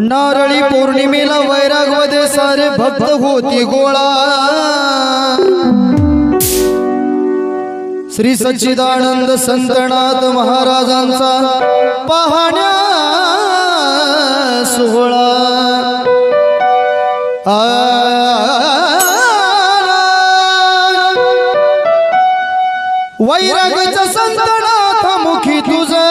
नारळी पौर्णिमेला वैरागवदे सारे भक्त होती गोळा. श्री सच्चिदानंद संतनाथ महाराजांचा पाहण्या सोहळा. वैरागचा संतनाथ मुखी तुझा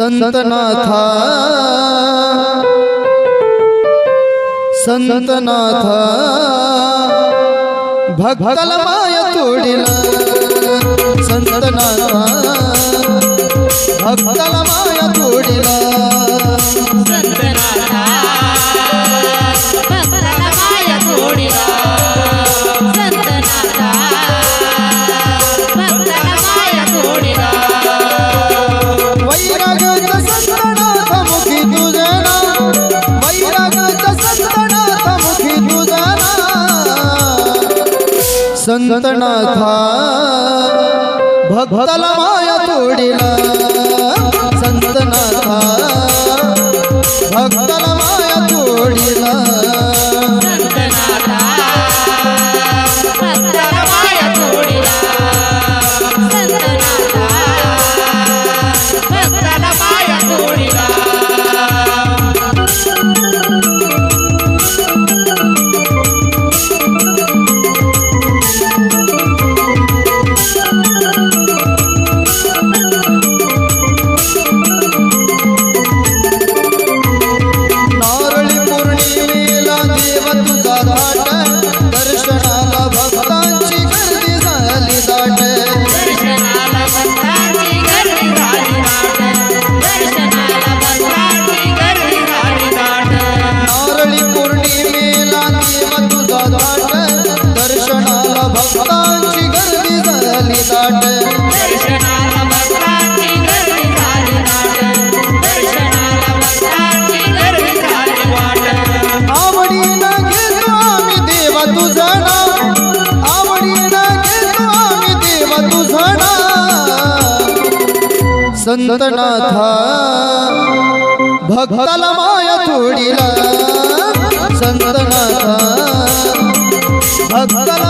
संतनाथा। संतनाथा। भक्तला माया तोडिला संतना संतनाथा भक्ताला माया तोडीला संतनाथा भक्ताला संतनाथा भक्ताला माया थोडीला संतनाथा भक्ताला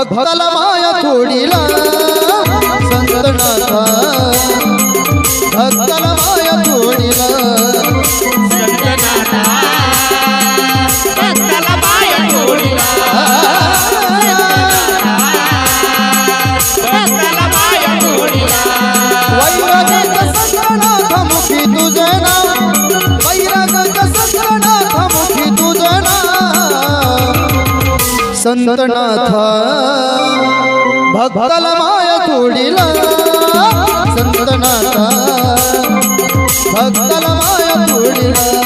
भक्ताला माया तोडीला संतनाथा. भक्ताला संतनाथा. भक्ताला माया तोडीला. संतनाथा. भक्ताला माया तोडीला.